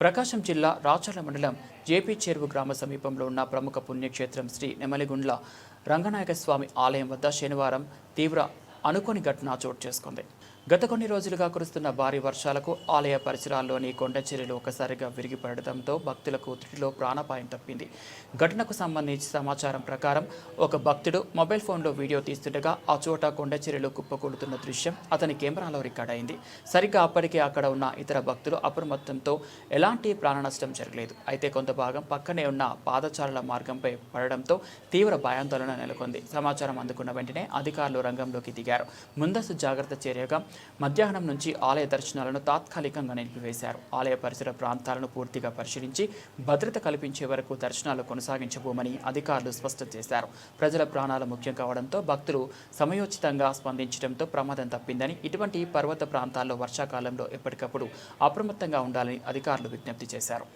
ప్రకాశం జిల్లా రాచర్ల మండలం జేపీ చెరువు గ్రామ సమీపంలో ఉన్న ప్రముఖ పుణ్యక్షేత్రం శ్రీ నెమలిగుండ్ల రంగనాయక స్వామి ఆలయం వద్ద శనివారం తీవ్ర అనుకోని ఘటన చోటు చేసుకుంది. గత కొన్ని రోజులుగా కురుస్తున్న భారీ వర్షాలకు ఆలయ పరిసరాల్లోని కొండ చర్యలు ఒకసారిగా విరిగిపడడంతో భక్తులకు త్రుటిలో ప్రాణాపాయం తప్పింది. ఘటనకు సంబంధించి సమాచారం ప్రకారం ఒక భక్తుడు మొబైల్ ఫోన్లో వీడియో తీస్తుండగా ఆ చోట కొండ చర్యలు కుప్పకూడుతున్న దృశ్యం అతని కెమెరాలో రికార్డ్ అయింది. సరిగ్గా అప్పటికే అక్కడ ఉన్న ఇతర భక్తులు అప్రమత్తంతో ఎలాంటి ప్రాణ నష్టం జరగలేదు. అయితే కొంత భాగం పక్కనే ఉన్న పాదచారుల మార్గంపై పడడంతో తీవ్ర భయాందోళన నెలకొంది. సమాచారం అందుకున్న వెంటనే అధికారులు రంగంలోకి దిగారు. ముందస్తు జాగ్రత్త చర్యగా మధ్యాహ్నం నుంచి ఆలయ దర్శనాలను తాత్కాలికంగా నిలిపివేశారు. ఆలయ పరిసర ప్రాంతాలను పూర్తిగా పరిశీలించి భద్రత కల్పించే వరకు దర్శనాలు కొనసాగించబోమని అధికారులు స్పష్టం చేశారు. ప్రజల ప్రాణాలు ముఖ్యం కావడంతో భక్తులు సమయోచితంగా స్పందించడంతో ప్రమాదం తప్పిందని ఇటువంటి పర్వత ప్రాంతాల్లో వర్షాకాలంలో ఎప్పటికప్పుడు అప్రమత్తంగా ఉండాలని అధికారులు విజ్ఞప్తి చేశారు.